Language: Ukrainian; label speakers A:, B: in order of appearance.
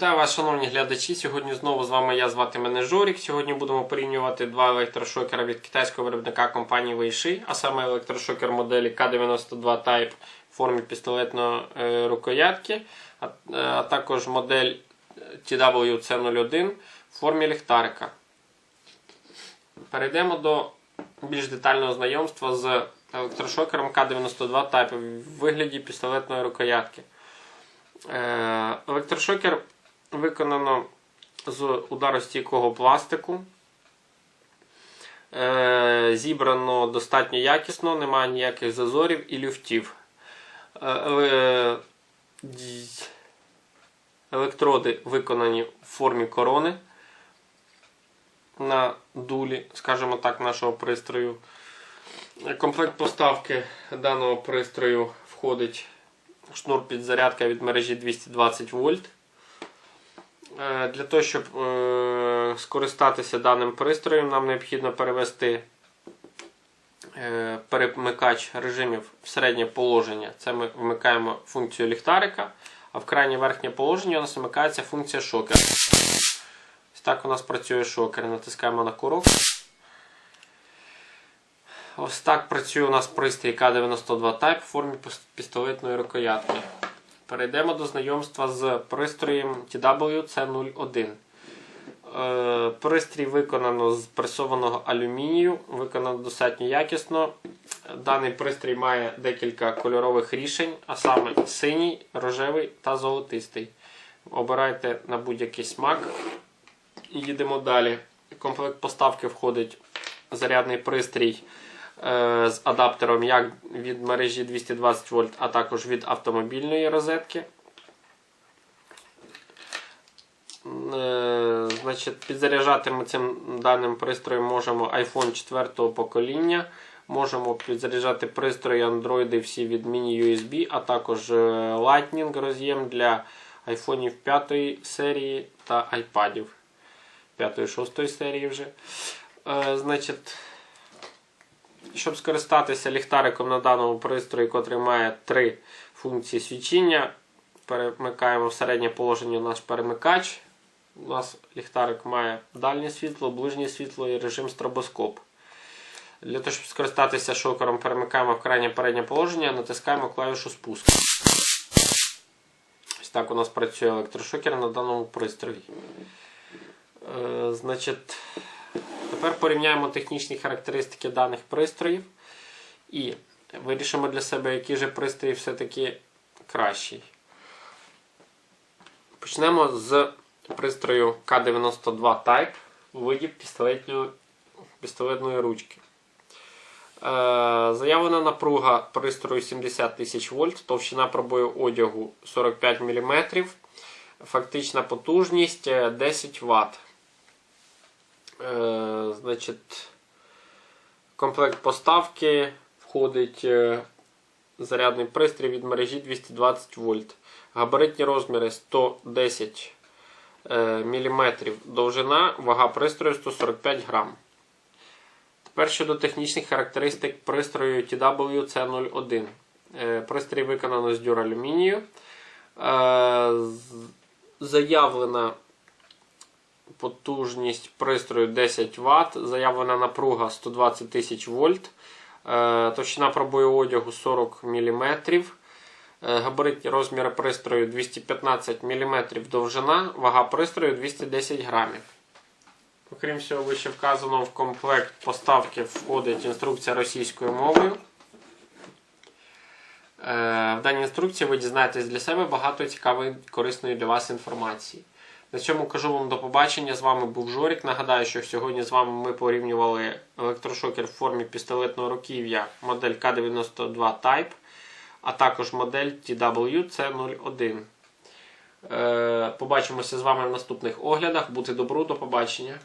A: вас, шановні глядачі. Сьогодні знову з вами я звати мене Жорік. Сьогодні будемо порівнювати два електрошокера від китайського виробника компанії Weishi, а саме електрошокер моделі K92 Type в формі пістолетної е, рукоятки, а, е, а також модель TWC01 в формі ліхтарика. Перейдемо до більш детального знайомства з електрошокером К92 Type в вигляді пістолетної рукоятки. Е, Електрошокер виконано з ударостійкого пластику. Е, Зібрано достатньо якісно, немає ніяких зазорів і люфтів. Е, ді- Електроди виконані в формі корони на дулі, скажімо так, нашого пристрою. Комплект поставки даного пристрою входить шнур підзарядка від мережі 220 вольт. Е, Для того, щоб е, скористатися даним пристроєм, нам необхідно перевести е, перемикач режимів в середнє положення. Це ми вмикаємо функцію ліхтарика, а в крайнє верхнє положення у нас вмикається функція шокера. Ось так у нас працює шокер. Натискаємо на курок. Ось так працює у нас пристрій К92 Type в формі пістолетної рукоятки. Перейдемо до знайомства з пристроєм TWC01. Е, Пристрій виконано з пресованого алюмінію, виконано достатньо якісно. Даний пристрій має декілька кольорових рішень, а саме синій, рожевий та золотистий. Обирайте на будь-який смак. І їдемо далі. В комплект поставки входить зарядний пристрій з адаптером як від мережі 220 вольт, а також від автомобільної розетки. Е, Значить, підзаряджати ми цим даним пристроєм можемо iPhone 4 покоління. Можемо підзаряджати пристрої Android всі від mini-USB, а також е, Lightning роз'єм для iPhone 5 серії та iPad 5-6 серії вже. Е, Значить, щоб скористатися ліхтариком на даному пристрої, котрий має три функції свічіння, перемикаємо в середнє положення наш перемикач. У нас ліхтарик має дальнє світло, ближнє світло і режим стробоскоп. Для того, щоб скористатися шокером, перемикаємо в крайнє переднє положення, натискаємо клавішу спуск. Ось так у нас працює електрошокер на даному пристрої. Е, значить, Тепер порівняємо технічні характеристики даних пристроїв і вирішимо для себе, який же пристрій все-таки кращий. Почнемо з пристрою К92 Type у виді пістолетної, ручки. Е, заявлена напруга пристрою 70 тисяч вольт, товщина пробою одягу 45 мм, фактична потужність е, 10 Вт. Е, значить, комплект поставки входить е, зарядний пристрій від мережі 220 вольт. Габаритні розміри 110 мм довжина, вага пристрою 145 грам. Тепер щодо технічних характеристик пристрою TWC01. Е, Пристрій виконано з дюралюмінію. Е, Заявлена потужність пристрою 10 Вт, заявлена напруга 120 тисяч вольт, е, товщина пробою одягу 40 мм, габаритні розміри пристрою 215 мм довжина, вага пристрою 210 грамів. Окрім всього, вище вказано, в комплект поставки входить інструкція російською мовою. Е, В даній інструкції ви дізнаєтесь для себе багато цікавої корисної для вас інформації. На цьому кажу вам до побачення. З вами був Жорік. Нагадаю, що сьогодні з вами ми порівнювали електрошокер в формі пістолетного руків'я модель К92 Type, а також модель TWC01. Е, Побачимося з вами в наступних оглядах. Бути добру, до побачення.